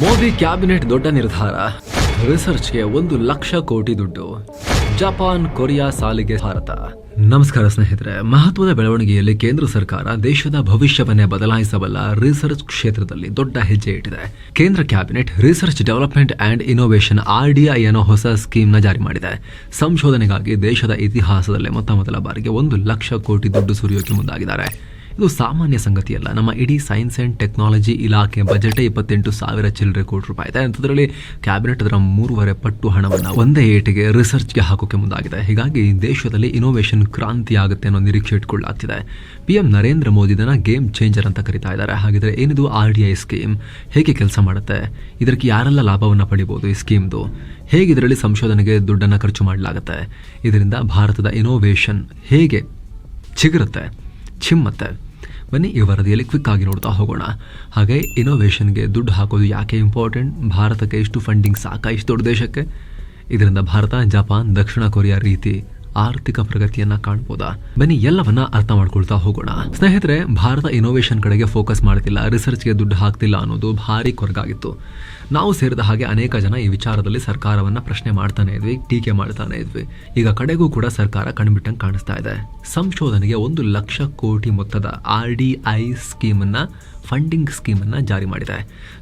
Modi cabinet ದೊಡ್ಡ ನಿರ್ಧಾರ. ರಿಸರ್ಚ್ಗೆ ಒಂದು ಲಕ್ಷ ಕೋಟಿ ದುಡ್ಡು. ಜಪಾನ್, ಕೊರಿಯಾ ಸಾಲಿಗೆ ಭಾರತ. ನಮಸ್ಕಾರ ಸ್ನೇಹಿತರೆ, ಮಹತ್ವದ ಬೆಳವಣಿಗೆಯಲ್ಲಿ ಕೇಂದ್ರ ಸರ್ಕಾರ ದೇಶದ ಭವಿಷ್ಯವನ್ನೇ ಬದಲಾಯಿಸಬಲ್ಲ ರಿಸರ್ಚ್ ಕ್ಷೇತ್ರದಲ್ಲಿ ದೊಡ್ಡ ಹೆಜ್ಜೆ ಇಟ್ಟಿದೆ. ಕೇಂದ್ರ cabinet research development and innovation RDI ಅನ್ನೋ ಹೊಸ ಸ್ಕೀಮ್ನ ಜಾರಿ ಮಾಡಿದೆ. ಸಂಶೋಧನೆಗಾಗಿ ದೇಶದ ಇತಿಹಾಸದಲ್ಲೇ ಮೊತ್ತ ಮೊದಲ ಬಾರಿಗೆ ಒಂದು ಲಕ್ಷ ಕೋಟಿ ದುಡ್ಡು ಸುರಿಯೋಕೆ ಮುಂದಾಗಿದ್ದಾರೆ. ಇದು ಸಾಮಾನ್ಯ ಸಂಗತಿಯಲ್ಲ. ನಮ್ಮ ಇಡೀ ಸೈನ್ಸ್ ಆ್ಯಂಡ್ ಟೆಕ್ನಾಲಜಿ ಇಲಾಖೆ ಬಜೆಟ್ ಇಪ್ಪತ್ತೆಂಟು ಸಾವಿರ ಚಿಲ್ಲರೆ ಕೋಟಿ ರೂಪಾಯಿ ಇದೆ. ಅಂಥದ್ರಲ್ಲಿ ಕ್ಯಾಬಿನೆಟ್ ಅದರ ಮೂರುವರೆ ಪಟ್ಟು ಹಣವನ್ನು ಒಂದೇ ಏಟಿಗೆ ರಿಸರ್ಚ್ಗೆ ಹಾಕೋಕೆ ಮುಂದಾಗಿದೆ. ಹೀಗಾಗಿ ದೇಶದಲ್ಲಿ ಇನೋವೇಷನ್ ಕ್ರಾಂತಿ ಆಗುತ್ತೆ ಅನ್ನೋ ನಿರೀಕ್ಷೆ ಇಟ್ಕೊಳ್ಳಲಾಗ್ತಿದೆ ಪಿ ಎಂ ನರೇಂದ್ರ ಮೋದಿ ಇದನ್ನು ಗೇಮ್ ಚೇಂಜರ್ ಅಂತ ಕರಿತಾ ಇದ್ದಾರೆ. ಹಾಗಿದ್ರೆ ಏನಿದು ಆರ್ ಡಿ ಐ ಸ್ಕೀಮ್ ಹೇಗೆ ಕೆಲಸ ಮಾಡುತ್ತೆ? ಇದಕ್ಕೆ ಯಾರೆಲ್ಲ ಲಾಭವನ್ನು ಪಡಿಬೋದು ಈ ಸ್ಕೀಮ್ದು ಹೇಗೆ ಇದರಲ್ಲಿ ಸಂಶೋಧನೆಗೆ ದುಡ್ಡನ್ನು ಖರ್ಚು ಮಾಡಲಾಗುತ್ತೆ? ಇದರಿಂದ ಭಾರತದ ಇನೋವೇಷನ್ ಹೇಗೆ ಚಿಗುರುತ್ತೆ, ಚಿಮ್ಮತ್ತೆ? ಬನ್ನಿ, ಈ ವರದಿಯಲ್ಲಿ ಕ್ವಿಕ್ ಆಗಿ ನೋಡ್ತಾ ಹೋಗೋಣ. ಹಾಗೆ ಇನೋವೇಷನ್ಗೆ ದುಡ್ಡು ಹಾಕೋದು ಯಾಕೆ ಇಂಪಾರ್ಟೆಂಟ್ ಭಾರತಕ್ಕೆ ಇಷ್ಟು ಫಂಡಿಂಗ್ ಸಾಕಾ, ಇಷ್ಟು ದೊಡ್ಡ ದೇಶಕ್ಕೆ? ಇದರಿಂದ ಭಾರತ, ಜಪಾನ್, ದಕ್ಷಿಣ ಕೊರಿಯಾ ರೀತಿ ಆರ್ಥಿಕ ಪ್ರಗತಿಯನ್ನ ಕಾಣಬಹುದಾ ಬನ್ನಿ ಎಲ್ಲವನ್ನ ಅರ್ಥ ಮಾಡ್ಕೊಳ್ತಾ ಹೋಗೋಣ. ಸ್ನೇಹಿತರೆ, ಭಾರತ ಇನೋವೇಷನ್ ಕಡೆಗೆ ಫೋಕಸ್ ಮಾಡ್ತಿಲ್ಲ. ರಿಸರ್ಚ್ಗೆ ದುಡ್ಡು ಹಾಕ್ತಿಲ್ಲ ಅನ್ನೋದು ಭಾರಿ ಕೊರಗಾಗಿತ್ತು. ನಾವು ಸೇರಿದ ಹಾಗೆ ಅನೇಕ ಜನ ಈ ವಿಚಾರದಲ್ಲಿ ಸರ್ಕಾರವನ್ನ ಪ್ರಶ್ನೆ ಮಾಡ್ತಾನೆ ಇದ್ವಿ, ಟೀಕೆ ಮಾಡ್ತಾನೆ ಇದ್ವಿ. ಈಗ ಕಡೆಗೂ ಕೂಡ ಸರ್ಕಾರ ಕಣ್ಬಿಟ್ಟಂಗೆ ಕಾಣಿಸ್ತಾ ಇದೆ. ಸಂಶೋಧನೆಗೆ ಒಂದು ಲಕ್ಷ ಕೋಟಿ ಮೊತ್ತದ ಆರ್ ಡಿ ಐ ಸ್ಕೀಮನ್ನು ಫಂಡಿಂಗ್ ಸ್ಕೀಮನ್ನು ಜಾರಿ ಮಾಡಿದೆ.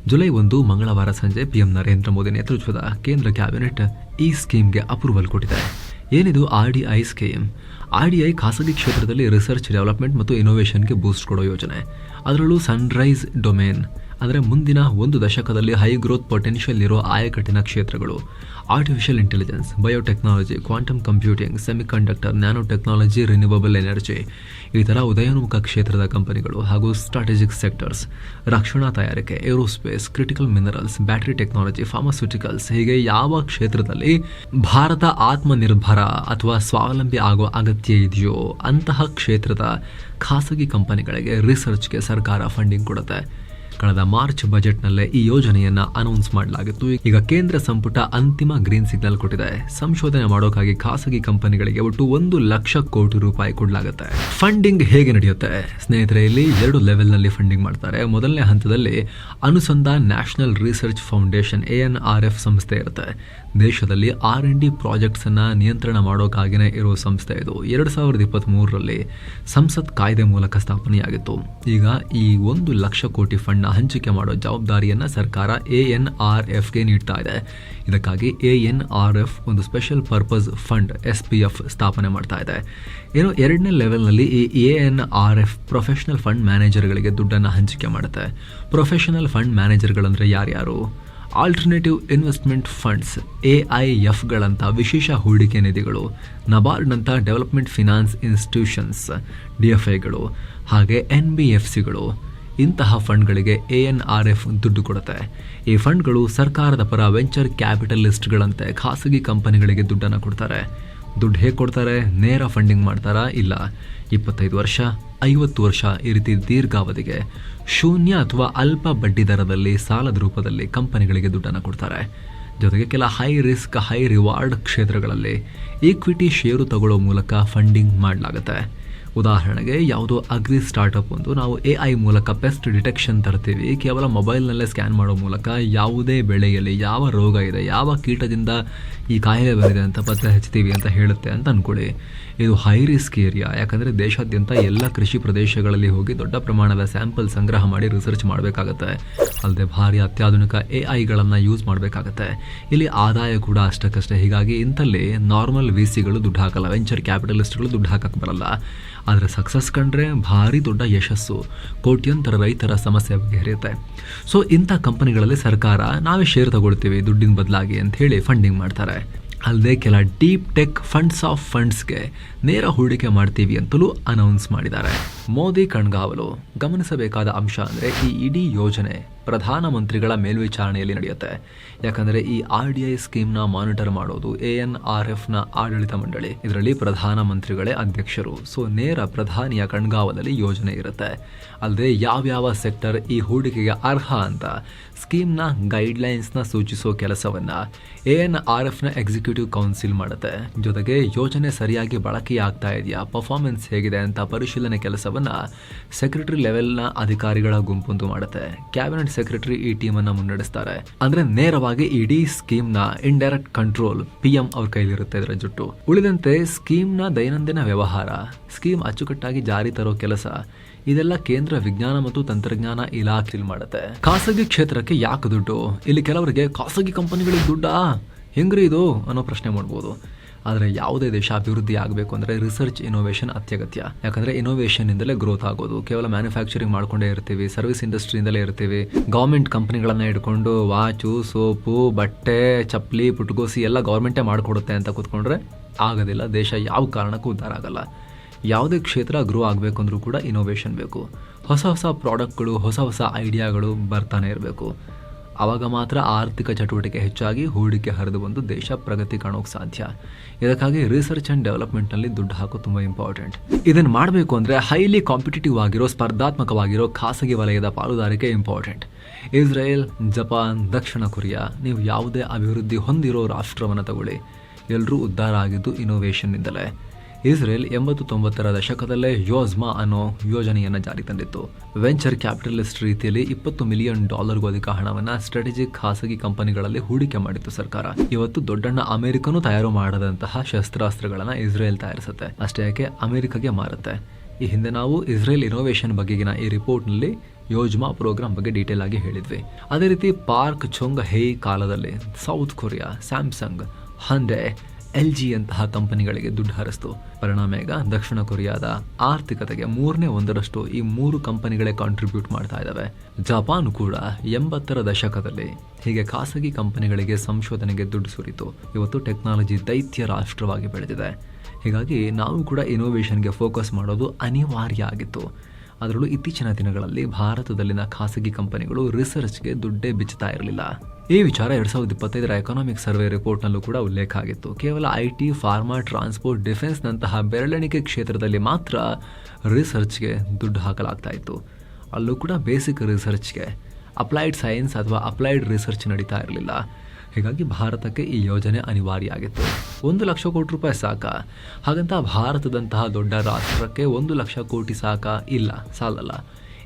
ಜುಲೈ ಒಂದು, ಮಂಗಳವಾರ ಸಂಜೆ ಪಿಎಂ ನರೇಂದ್ರ ಮೋದಿ ನೇತೃತ್ವದ ಕೇಂದ್ರ ಕ್ಯಾಬಿನೆಟ್ ಈ ಸ್ಕೀಮ್ಗೆ ಅಪ್ರೂವಲ್ ಕೊಟ್ಟಿದೆ. ಏನಿದು R D I scheme? R D I ಖಾಸಗಿ ಕ್ಷೇತ್ರದಲ್ಲಿ ರಿಸರ್ಚ್, ಡೆವಲಪ್ಮೆಂಟ್ ಮತ್ತು ಇನೋವೇಷನ್ಗೆ ಬೂಸ್ಟ್ ಕೊಡೋ ಯೋಜನೆ. ಅದರಲ್ಲೂ ಸನ್ರೈಸ್ ಡೊಮೇನ್ ಅಂದರೆ ಮುಂದಿನ ಒಂದು ದಶಕದಲ್ಲಿ ಹೈ ಗ್ರೋತ್ ಪೊಟೆನ್ಷಿಯಲ್ ಇರೋ ಆಯಕಟ್ಟಿನ ಕ್ಷೇತ್ರಗಳು. Artificial intelligence biotechnology quantum computing semiconductor nano technology renewable energy ಈ ಥರ ಉದಯೋನ್ಮುಖ ಕ್ಷೇತ್ರದ ಕಂಪನಿಗಳು ಹಾಗೂ ಸ್ಟ್ರಾಟಜಿಕ್ ಸೆಕ್ಟರ್ಸ್ ರಕ್ಷಣಾ ತಯಾರಿಕೆ aerospace critical minerals battery technology pharmaceuticals ಹೀಗೆ ಯಾವ ಕ್ಷೇತ್ರದಲ್ಲಿ ಭಾರತ ಆತ್ಮನಿರ್ಭರ ಅಥವಾ ಸ್ವಾವಲಂಬಿ ಆಗೋ ಅಗತ್ಯ ಇದೆಯೋ ಅಂತಹ ಕ್ಷೇತ್ರದ ಖಾಸಗಿ ಕಂಪನಿಗಳಿಗೆ ರಿಸರ್ಚ್ಗೆ ಸರ್ಕಾರ ಫಂಡಿಂಗ್ ಕೊಡುತ್ತೆ. ಕಳೆದ ಮಾರ್ಚ್ ಬಜೆಟ್ನಲ್ಲೇ ಈ ಯೋಜನೆಯನ್ನ ಅನೌನ್ಸ್ ಮಾಡಲಾಗಿತ್ತು. ಈಗ ಕೇಂದ್ರ ಸಂಪುಟ ಅಂತಿಮ ಗ್ರೀನ್ ಸಿಗ್ನಲ್ ಕೊಟ್ಟಿದೆ. ಸಂಶೋಧನೆ ಮಾಡೋಕ್ಕಾಗಿ ಖಾಸಗಿ ಕಂಪನಿಗಳಿಗೆ ಒಟ್ಟು ಒಂದು ಲಕ್ಷ ಕೋಟಿ ರೂಪಾಯಿ ಕೊಡಲಾಗುತ್ತೆ. ಫಂಡಿಂಗ್ ಹೇಗೆ ನಡೆಯುತ್ತೆ? ಸ್ನೇಹಿತರೆ, ಇಲ್ಲಿ ಎರಡು ಲೆವೆಲ್ನಲ್ಲಿ ಫಂಡಿಂಗ್ ಮಾಡ್ತಾರೆ. ಮೊದಲನೇ ಹಂತದಲ್ಲಿ Anusandhan National Research Foundation A N R F ಸಂಸ್ಥೆ ಇರುತ್ತೆ. ದೇಶದಲ್ಲಿ ಆರ್ ಎನ್ ಡಿ ಪ್ರಾಜೆಕ್ಟ್ಸ್ ಅನ್ನ ನಿಯಂತ್ರಣ ಮಾಡೋಕ್ಕಾಗಿನೇ ಇರೋ ಸಂಸ್ಥೆ ಇದು. ಎರಡು ಸಾವಿರದ ಇಪ್ಪತ್ತ್ ಮೂರರಲ್ಲಿ ಸಂಸತ್ ಕಾಯ್ದೆ ಮೂಲಕ ಸ್ಥಾಪನೆಯಾಗಿತ್ತು. ಈಗ ಈ ಒಂದು ಲಕ್ಷ ಕೋಟಿ ಫಂಡ್ನ ಹಂಚಿಕೆ ಮಾಡೋ ಜವಾಬ್ದಾರಿಯನ್ನು ಸರ್ಕಾರ ಎ ಎನ್ ಆರ್ ಎಫ್ಗೆ ನೀಡ್ತಾ ಇದೆ. ಇದಕ್ಕಾಗಿ ಎ ಎನ್ ಆರ್ ಎಫ್ ಒಂದು special purpose fund S P F ಸ್ಥಾಪನೆ ಮಾಡ್ತಾ ಇದೆ. ಏನು ಎರಡನೇ ಲೆವೆಲ್ನಲ್ಲಿ ಈ A N R F professional fund ಮ್ಯಾನೇಜರ್ಗಳಿಗೆ ದುಡ್ಡನ್ನು ಹಂಚಿಕೆ ಮಾಡುತ್ತೆ. ಪ್ರೊಫೆಷನಲ್ ಫಂಡ್ ಮ್ಯಾನೇಜರ್ಗಳಂದರೆ ಯಾರ್ಯಾರು? Alternative investment funds A I ಎಫ್ಗಳಂಥ ವಿಶೇಷ ಹೂಡಿಕೆ ನಿಧಿಗಳು ನಬಾರ್ಡ್ನಂಥ development finance institutions D F ಐಗಳು ಹಾಗೆ ಎನ್ ಬಿ ಎಫ್ ಸಿಗಳು. ಇಂತಹ ಫಂಡ್ಗಳಿಗೆ ಎ ಎನ್ ಆರ್ ಎಫ್ ದುಡ್ಡು ಕೊಡುತ್ತೆ. ಈ ಫಂಡ್ಗಳು ಸರ್ಕಾರದ ಪರ ವೆಂಚರ್ ಕ್ಯಾಪಿಟಲಿಸ್ಟ್ಗಳಂತೆ ಖಾಸಗಿ ಕಂಪನಿಗಳಿಗೆ ದುಡ್ಡನ್ನು ಕೊಡ್ತಾರೆ. ದುಡ್ಡು ಹೇಗೆ ಕೊಡ್ತಾರೆ? ನೇರ ಫಂಡಿಂಗ್ ಮಾಡ್ತಾರಾ? ಇಲ್ಲ. ಇಪ್ಪತ್ತೈದು ವರ್ಷ, ಐವತ್ತು ವರ್ಷ ಈ ರೀತಿ ದೀರ್ಘಾವಧಿಗೆ ಶೂನ್ಯ ಅಥವಾ ಅಲ್ಪ ಬಡ್ಡಿ ದರದಲ್ಲಿ ಸಾಲದ ರೂಪದಲ್ಲಿ ಕಂಪನಿಗಳಿಗೆ ದುಡ್ಡನ್ನು ಕೊಡ್ತಾರೆ. ಜೊತೆಗೆ ಕೆಲ ಹೈ ರಿಸ್ಕ್, ಹೈ ರಿವಾರ್ಡ್ ಕ್ಷೇತ್ರಗಳಲ್ಲಿ ಈಕ್ವಿಟಿ ಷೇರು ತಗೊಳ್ಳೋ ಮೂಲಕ ಫಂಡಿಂಗ್ ಮಾಡಲಾಗುತ್ತೆ. ಉದಾಹರಣೆಗೆ ಯಾವುದೋ ಅಗ್ರಿ ಸ್ಟಾರ್ಟಪ್ ಒಂದು, ನಾವು ಎ ಐ ಮೂಲಕ ಪೆಸ್ಟ್ ಡಿಟೆಕ್ಷನ್ ತರ್ತೀವಿ. ಕೇವಲ ಮೊಬೈಲ್ನಲ್ಲೇ ಸ್ಕ್ಯಾನ್ ಮಾಡೋ ಮೂಲಕ ಯಾವುದೇ ಬೆಳೆಯಲ್ಲಿ ಯಾವ ರೋಗ ಇದೆ, ಯಾವ ಕೀಟದಿಂದ ಈ ಕಾಯಿಲೆ ಬಂದಿದೆ ಅಂತ ಪತ್ತೆ ಹಚ್ತೀವಿ ಅಂತ ಹೇಳುತ್ತೆ ಅಂತ ಅಂದ್ಕೊಳ್ಳಿ ಇದು ಹೈ ರಿಸ್ಕ್ ಏರಿಯಾ ಯಾಕಂದರೆ ದೇಶಾದ್ಯಂತ ಎಲ್ಲ ಕೃಷಿ ಪ್ರದೇಶಗಳಲ್ಲಿ ಹೋಗಿ ದೊಡ್ಡ ಪ್ರಮಾಣದ ಸ್ಯಾಂಪಲ್ ಸಂಗ್ರಹ ಮಾಡಿ ರಿಸರ್ಚ್ ಮಾಡಬೇಕಾಗತ್ತೆ. ಅಲ್ಲದೆ ಭಾರಿ ಅತ್ಯಾಧುನಿಕ ಎ ಐಗಳನ್ನು ಯೂಸ್ ಮಾಡಬೇಕಾಗತ್ತೆ. ಇಲ್ಲಿ ಆದಾಯ ಕೂಡ ಅಷ್ಟಕ್ಕಷ್ಟೇ. ಹೀಗಾಗಿ ಇಂಥಲ್ಲಿ ನಾರ್ಮಲ್ ವಿ ಸಿಗಳು ದುಡ್ಡು ಹಾಕಲ್ಲ. ವೆಂಚರ್ ಕ್ಯಾಪಿಟಲಿಸ್ಟ್ಗಳು ದುಡ್ಡು ಹಾಕಕ್ಕೆ ಬರಲ್ಲ. ಆದರೆ ಸಕ್ಸಸ್ ಕಂಡ್ರೆ ಭಾರಿ ದೊಡ್ಡ ಯಶಸ್ಸು. ಕೋಟ್ಯಂತರ ರೈತರ ಸಮಸ್ಯೆ ಬಗೆಹರಿಯುತ್ತೆ ಸೊ ಇಂಥ ಕಂಪನಿಗಳಲ್ಲಿ ಸರ್ಕಾರ ನಾವೇ ಶೇರ್ ತಗೊಳ್ತೀವಿ ದುಡ್ಡಿನ ಬದಲಾಗಿ ಅಂತ ಹೇಳಿ ಫಂಡಿಂಗ್ ಮಾಡ್ತಾರೆ. ಅಲ್ಲದೆ ಕೆಲ ಡೀಪ್ ಟೆಕ್ ಫಂಡ್ಸ್ ಆಫ್ ಫಂಡ್ಸ್ಗೆ ನೇರ ಹೂಡಿಕೆ ಮಾಡ್ತೀವಿ ಅಂತಲೂ ಅನೌನ್ಸ್ ಮಾಡಿದ್ದಾರೆ. ಮೋದಿ ಕಣ್ಗಾವಲು. ಗಮನಿಸಬೇಕಾದ ಅಂಶ ಅಂದರೆ ಈ ಇಡೀ ಯೋಜನೆ. ಪ್ರಧಾನಮಂತ್ರಿಗಳ ಮೇಲ್ವಿಚಾರಣೆಯಲ್ಲಿ ನಡೆಯುತ್ತೆ. ಯಾಕಂದರೆ ಈ ಆರ್ ಡಿ ಐ ಸ್ಕೀಮ್ನ ಮಾನಿಟರ್ ಮಾಡೋದು ಎ ಎನ್ ಆರ್ ಎಫ್ನ ಆಡಳಿತ ಮಂಡಳಿ. ಇದರಲ್ಲಿ ಪ್ರಧಾನಮಂತ್ರಿಗಳೇ ಅಧ್ಯಕ್ಷರು. ಸೊ, ನೇರ ಪ್ರಧಾನಿಯ ಕಣ್ಗಾವಲಲ್ಲಿ ಯೋಜನೆ ಇರುತ್ತೆ. ಅಲ್ಲದೆ ಯಾವ್ಯಾವ ಸೆಕ್ಟರ್ ಈ ಹೂಡಿಕೆಗೆ ಅರ್ಹ ಅಂತ ಸ್ಕೀಮ್ನ ಗೈಡ್ಲೈನ್ಸ್ನ ಸೂಚಿಸೋ ಕೆಲಸವನ್ನ ಎ ಎನ್ ಆರ್ ಎಫ್ನ ಎಕ್ಸಿಕ್ಯೂಟಿವ್ ಕೌನ್ಸಿಲ್ ಮಾಡುತ್ತೆ. ಜೊತೆಗೆ ಯೋಜನೆ ಸರಿಯಾಗಿ ಬಳಕೆಯಾಗ್ತಾ ಇದೆಯಾ, ಪರ್ಫಾರ್ಮೆನ್ಸ್ ಹೇಗಿದೆ ಅಂತ ಪರಿಶೀಲನೆ ಕೆಲಸವನ್ನ ಸೆಕ್ರೆಟರಿ ಲೆವೆಲ್ನ ಅಧಿಕಾರಿಗಳ ಗುಂಪೊಂದು ಮಾಡುತ್ತೆ. ಕ್ಯಾಬಿನೆಟ್ ಸೆಕ್ರೆಟರಿ ಈ ಟೀಮ್ ಅನ್ನ ಮುನ್ನಡೆಸ್ತಾರೆ. ಅಂದ್ರೆ ನೇರವಾಗಿ ಇಡೀ ಸ್ಕೀಮ್ನ ಇಂಡೈರೆಕ್ಟ್ ಕಂಟ್ರೋಲ್ ಪಿ ಎಂ ಅವ್ರ ಕೈಲಿರುತ್ತೆ ಇದರ ಜುಟ್ಟು. ಉಳಿದಂತೆ ಸ್ಕೀಮ್ನ ದೈನಂದಿನ ವ್ಯವಹಾರ, ಸ್ಕೀಮ್ ಅಚ್ಚುಕಟ್ಟಾಗಿ ಜಾರಿ ತರೋ ಕೆಲಸ, ಇದೆಲ್ಲ ಕೇಂದ್ರ ವಿಜ್ಞಾನ ಮತ್ತು ತಂತ್ರಜ್ಞಾನ ಇಲಾಖೆ ಮಾಡುತ್ತೆ. ಖಾಸಗಿ ಕ್ಷೇತ್ರಕ್ಕೆ ಯಾಕೆ ದುಡ್ಡು? ಇಲ್ಲಿ ಕೆಲವರಿಗೆ ಖಾಸಗಿ ಕಂಪನಿಗಳಿಗೆ ದುಡ್ಡಾ? ಹೆಂಗ್ರಿ ಇದು ಅನ್ನೋ ಪ್ರಶ್ನೆ ಮಾಡ್ಬೋದು. ಆದರೆ ಯಾವುದೇ ದೇಶ ಅಭಿವೃದ್ಧಿ ಆಗಬೇಕು ಅಂದರೆ ರಿಸರ್ಚ್ ಇನೋವೇಷನ್ ಅತ್ಯಗತ್ಯ. ಯಾಕಂದರೆ ಇಂದಲೇ ಗ್ರೋತ್ ಆಗೋದು. ಕೇವಲ ಮ್ಯಾನುಫ್ಯಾಕ್ಚರಿಂಗ್ ಮಾಡ್ಕೊಂಡೇ ಇರ್ತೀವಿ ಸರ್ವಿಸ್ ಇಂಡಸ್ಟ್ರಿಯಿಂದಲೇ ಇರ್ತೀವಿ. ಗೌರ್ಮೆಂಟ್ ಕಂಪನಿಗಳನ್ನ ಇಟ್ಕೊಂಡು ವಾಚು, ಸೋಪು, ಬಟ್ಟೆ ಚಪ್ಪಲಿ ಪುಟ್ಗೋಸಿ ಎಲ್ಲ ಗೌರ್ಮೆಂಟೇ ಮಾಡಿಕೊಡುತ್ತೆ ಅಂತ ಕೂತ್ಕೊಂಡ್ರೆ ಆಗೋದಿಲ್ಲ. ದೇಶ ಯಾವ ಕಾರಣಕ್ಕೂ ಉದ್ಧಾರ ಆಗಲ್ಲ. ಯಾವುದೇ ಕ್ಷೇತ್ರ ಗ್ರೋ ಆಗಬೇಕು ಅಂದರೂ ಕೂಡ ಇನೋವೇಷನ್ ಬೇಕು. ಹೊಸ ಹೊಸ ಪ್ರಾಡಕ್ಟ್ಗಳು ಹೊಸ ಹೊಸ ಐಡಿಯಾಗಳು ಬರ್ತಾನೆ ಇರಬೇಕು. ಆವಾಗ ಮಾತ್ರ ಆರ್ಥಿಕ ಚಟುವಟಿಕೆ ಹೆಚ್ಚಾಗಿ ಹೂಡಿಕೆ ಹರಿದು ಬಂದು ದೇಶ ಪ್ರಗತಿ ಕಾಣೋಕೆ ಸಾಧ್ಯ. ಇದಕ್ಕಾಗಿ ರಿಸರ್ಚ್ ಆ್ಯಂಡ್ ಡೆವಲಪ್ಮೆಂಟ್ನಲ್ಲಿ ದುಡ್ಡು ಹಾಕೋ ತುಂಬ ಇಂಪಾರ್ಟೆಂಟ್ ಇದನ್ನು ಮಾಡಬೇಕು ಅಂದರೆ ಹೈಲಿ ಕಾಂಪಿಟೇಟಿವ್ ಆಗಿರೋ, ಸ್ಪರ್ಧಾತ್ಮಕವಾಗಿರೋ ಖಾಸಗಿ ವಲಯದ ಪಾಲುದಾರಿಕೆ ಇಂಪಾರ್ಟೆಂಟ್ ಇಸ್ರೇಲ್, ಜಪಾನ್, ದಕ್ಷಿಣ ಕೊರಿಯಾ, ನೀವು ಯಾವುದೇ ಅಭಿವೃದ್ಧಿ ಹೊಂದಿರೋ ರಾಷ್ಟ್ರವನ್ನು ತಗೊಳ್ಳಿ. ಎಲ್ಲರೂ ಉದ್ಧಾರ ಆಗಿದ್ದು ಇನೋವೇಷನ್ನಿಂದಲೇ ಇಸ್ರೇಲ್ ಎಂಬತ್ತು ತೊಂಬತ್ತರ ದಶಕದಲ್ಲೇ ಯೋಜ್ಮಾ ಅನ್ನೋ ಯೋಜನೆಯನ್ನು ಜಾರಿ ತಂದಿತ್ತು. ವೆಂಚರ್ ಕ್ಯಾಪಿಟಲಿಸ್ಟ್ ರೀತಿಯಲ್ಲಿ ಇಪ್ಪತ್ತು ಮಿಲಿಯನ್ ಡಾಲರ್ಗೂ ಅಧಿಕ ಹಣವನ್ನ ಸ್ಟ್ರಾಟಜಿಕ್ ಖಾಸಗಿ ಕಂಪನಿಗಳಲ್ಲಿ ಹೂಡಿಕೆ ಮಾಡಿತ್ತು ಸರ್ಕಾರ. ಇವತ್ತು ದೊಡ್ಡಣ್ಣ ಅಮೆರಿಕನು ತಯಾರು ಮಾಡದಂತಹ ಶಸ್ತ್ರಾಸ್ತ್ರಗಳನ್ನ ಇಸ್ರೇಲ್ ತಯಾರಿಸುತ್ತೆ. ಅಷ್ಟೇ ಯಾಕೆ ಅಮೆರಿಕಗೆ ಮಾರುತ್ತೆ. ಈ ಹಿಂದೆ ನಾವು ಇಸ್ರೇಲ್ ಇನೋವೇಷನ್ ಬಗೆಗಿನ ಈ ರಿಪೋರ್ಟ್ನಲ್ಲಿ ಯೋಜ್ಮಾ ಪ್ರೋಗ್ರಾಮ್ ಬಗ್ಗೆ ಡೀಟೇಲ್ ಆಗಿ ಹೇಳಿದ್ವಿ. ಅದೇ ರೀತಿ ಪಾರ್ಕ್ ಚೊಂಗ್ ಹೇ ಕಾಲದಲ್ಲಿ South Korea, Samsung Hyundai L G ಅಂತಹ ಕಂಪನಿಗಳಿಗೆ ದುಡ್ಡು ಹರಿಸ್ತು. ಪರಿಣಾಮ ಈಗ ದಕ್ಷಿಣ ಕೊರಿಯಾದ ಆರ್ಥಿಕತೆಗೆ ಮೂರನೇ ಒಂದರಷ್ಟು ಈ ಮೂರು ಕಂಪನಿಗಳೇ ಕಾಂಟ್ರಿಬ್ಯೂಟ್ ಮಾಡ್ತಾ ಇದ್ದಾವೆ ಜಪಾನ್ ಕೂಡ ಎಂಬತ್ತರ ದಶಕದಲ್ಲಿ ಹೀಗೆ ಖಾಸಗಿ ಕಂಪನಿಗಳಿಗೆ ಸಂಶೋಧನೆಗೆ ದುಡ್ಡು ಸುರಿತು. ಇವತ್ತು ಟೆಕ್ನಾಲಜಿ ದೈತ್ಯ ರಾಷ್ಟ್ರವಾಗಿ ಬೆಳೆದಿದೆ. ಹೀಗಾಗಿ ನಾವು ಕೂಡ ಇನೋವೇಷನ್ಗೆ ಫೋಕಸ್ ಮಾಡೋದು ಅನಿವಾರ್ಯ ಆಗಿತ್ತು. ಅದರಲ್ಲೂ ಇತ್ತೀಚಿನ ದಿನಗಳಲ್ಲಿ ಭಾರತದಲ್ಲಿನ ಖಾಸಗಿ ಕಂಪನಿಗಳು ರಿಸರ್ಚ್ಗೆ ದುಡ್ಡೇ ಬಿಚ್ಚುತ್ತಾ ಇರಲಿಲ್ಲ. ಈ ವಿಚಾರ ಎರಡ್ ಸಾವಿರದ ಇಪ್ಪತ್ತೈದರ ಎಕನಾಮಿಕ್ ಸರ್ವೆ ರಿಪೋರ್ಟ್ನಲ್ಲೂ ಕೂಡ ಉಲ್ಲೇಖ ಆಗಿತ್ತು. ಕೇವಲ ಐ ಟಿ ಫಾರ್ಮಾ ಟ್ರಾನ್ಸ್ಪೋರ್ಟ್ ಡಿಫೆನ್ಸ್ನಂತಹ ಬೆರಳೆಣಿಕೆ ಕ್ಷೇತ್ರದಲ್ಲಿ ಮಾತ್ರ ರಿಸರ್ಚ್ಗೆ ದುಡ್ಡು ಹಾಕಲಾಗ್ತಾ ಇತ್ತು. ಅಲ್ಲೂ ಕೂಡ ಬೇಸಿಕ್ ರಿಸರ್ಚ್ಗೆ ಅಪ್ಲೈಡ್ ಸೈನ್ಸ್ ಅಥವಾ ಅಪ್ಲೈಡ್ ರಿಸರ್ಚ್ ನಡೀತಾ ಇರಲಿಲ್ಲ. ಹೀಗಾಗಿ ಭಾರತಕ್ಕೆ ಈ ಯೋಜನೆ ಅನಿವಾರ್ಯ ಆಗಿತ್ತು ಒಂದು ಲಕ್ಷ ಕೋಟಿ ರೂಪಾಯಿ ಸಾಕ. ಹಾಗಂತ ಭಾರತದಂತಹ ದೊಡ್ಡ ರಾಷ್ಟ್ರಕ್ಕೆ ಒಂದು ಲಕ್ಷ ಕೋಟಿ ಸಾಕ ಇಲ್ಲ, ಸಾಲಲ್ಲ.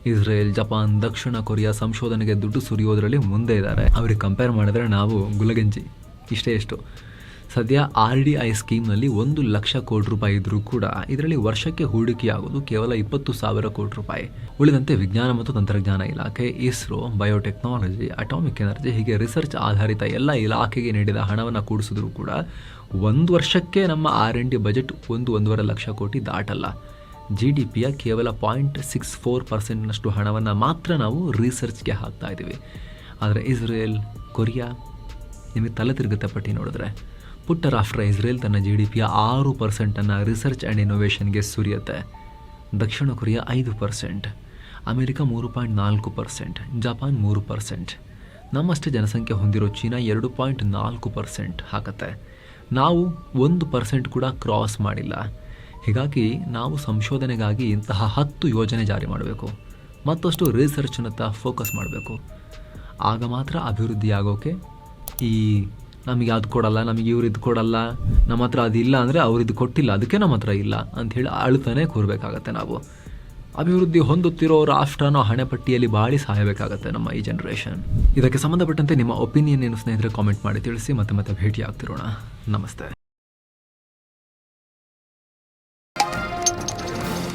ಇಸ್ರೇಲ್, ಜಪಾನ್, ದಕ್ಷಿಣ ಕೊರಿಯಾ ಸಂಶೋಧನೆಗೆ ದುಡ್ಡು ಸುರಿಯೋದರಲ್ಲಿ ಮುಂದೆ ಇದ್ದಾರೆ. ಅವ್ರಿಗೆ ಕಂಪೇರ್ ಮಾಡಿದ್ರೆ ನಾವು ಗುಲಗಂಜಿ. ಇಷ್ಟೇ ಎಷ್ಟು. ಸದ್ಯ ಆರ್ ಡಿ ಐ ಸ್ಕೀಮ್ನಲ್ಲಿ ಒಂದು ಲಕ್ಷ ಕೋಟಿ ರೂಪಾಯಿ ಇದ್ರೂ ಕೂಡ ಇದರಲ್ಲಿ ವರ್ಷಕ್ಕೆ ಹೂಡಿಕೆಯಾಗೋದು ಕೇವಲ ಇಪ್ಪತ್ತು ಸಾವಿರ ಕೋಟಿ ರೂಪಾಯಿ. ಉಳಿದಂತೆ ವಿಜ್ಞಾನ ಮತ್ತು ತಂತ್ರಜ್ಞಾನ ಇಲಾಖೆ, ಇಸ್ರೋ, ಬಯೋಟೆಕ್ನಾಲಜಿ, ಅಟಾಮಿಕ್ ಎನರ್ಜಿ ಹೀಗೆ ರಿಸರ್ಚ್ ಆಧಾರಿತ ಎಲ್ಲ ಇಲಾಖೆಗೆ ನೀಡಿದ ಹಣವನ್ನು ಕೂಡಿಸಿದ್ರು ಕೂಡ ಒಂದು ವರ್ಷಕ್ಕೆ ನಮ್ಮ ಆರ್ ಎನ್ ಡಿ ಬಜೆಟ್ ಒಂದು ಒಂದೂವರೆ ಲಕ್ಷ ಕೋಟಿ ದಾಟಲ್ಲ. ಜಿ ಡಿ ಪಿಯ ಕೇವಲ ಪಾಯಿಂಟ್ ಸಿಕ್ಸ್ ಫೋರ್ ಪರ್ಸೆಂಟ್ನಷ್ಟು ಹಣವನ್ನು ಮಾತ್ರ ನಾವು ರಿಸರ್ಚ್ಗೆ ಹಾಕ್ತಾ ಇದ್ದೀವಿ ಆದರೆ ಇಸ್ರೇಲ್, ಕೊರಿಯಾ ನಿಮಗೆ ತಲೆ ತಿರುಗುತ್ತೆ ಪಟ್ಟಿ ನೋಡಿದ್ರೆ. ಪುಟ್ಟ ರಾಷ್ಟ್ರ ಇಸ್ರೇಲ್ ತನ್ನ ಜಿ ಡಿ ಪಿಯ ಆರು ಪರ್ಸೆಂಟನ್ನು ರಿಸರ್ಚ್ ಆ್ಯಂಡ್ ಇನೋವೇಷನ್ಗೆ ಸುರಿಯುತ್ತೆ. ದಕ್ಷಿಣ ಕೊರಿಯಾ ಐದು ಪರ್ಸೆಂಟ್ ಅಮೆರಿಕ ಮೂರು ಪಾಯಿಂಟ್ ನಾಲ್ಕು ಪರ್ಸೆಂಟ್ ಜಪಾನ್ ಮೂರು ಪರ್ಸೆಂಟ್ ನಮ್ಮಷ್ಟೇ ಜನಸಂಖ್ಯೆ ಹೊಂದಿರೋ ಚೀನಾ ಎರಡು ಪಾಯಿಂಟ್ ನಾಲ್ಕು ಪರ್ಸೆಂಟ್ ಹಾಕತ್ತೆ. ನಾವು ಒಂದು ಪರ್ಸೆಂಟ್ ಕೂಡ ಕ್ರಾಸ್ ಮಾಡಿಲ್ಲ. ಹೀಗಾಗಿ ನಾವು ಸಂಶೋಧನೆಗಾಗಿ ಇಂತಹ ಹತ್ತು ಯೋಜನೆ ಜಾರಿ ಮಾಡಬೇಕು. ಮತ್ತಷ್ಟು ರಿಸರ್ಚ್ನತ್ತ ಫೋಕಸ್ ಮಾಡಬೇಕು. ಆಗ ಮಾತ್ರ ಅಭಿವೃದ್ಧಿ ಆಗೋಕೆ ಈ ನಮಗೆ ಅದು ಕೊಡಲ್ಲ, ನಮಗೆ ಇವ್ರು ಇದು ಕೊಡಲ್ಲ, ನಮ್ಮ ಹತ್ರ ಅದಿಲ್ಲ ಅಂದರೆ ಅವ್ರು ಇದು ಕೊಟ್ಟಿಲ್ಲ, ಅದಕ್ಕೆ ನಮ್ಮ ಹತ್ರ ಇಲ್ಲ ಅಂಥೇಳಿ ಅಳ್ತಾನೆ ಕೂರಬೇಕಾಗತ್ತೆ ನಾವು. ಅಭಿವೃದ್ಧಿ ಹೊಂದುತ್ತಿರೋ ರಾಷ್ಟ್ರನ ಹಣೆಪಟ್ಟಿಯಲ್ಲಿ ಬಾಳಿ ಸಾಯಬೇಕಾಗತ್ತೆ ನಮ್ಮ ಈ ಜನ್ರೇಷನ್ ಇದಕ್ಕೆ ಸಂಬಂಧಪಟ್ಟಂತೆ ನಿಮ್ಮ ಒಪಿನಿಯನ್ ಏನು ಸ್ನೇಹಿತರೆ ಕಾಮೆಂಟ್ ಮಾಡಿ ತಿಳಿಸಿ, ಮತ್ತೆ ಮತ್ತೆ ಭೇಟಿ ಆಗ್ತಿರೋಣ ನಮಸ್ತೆ.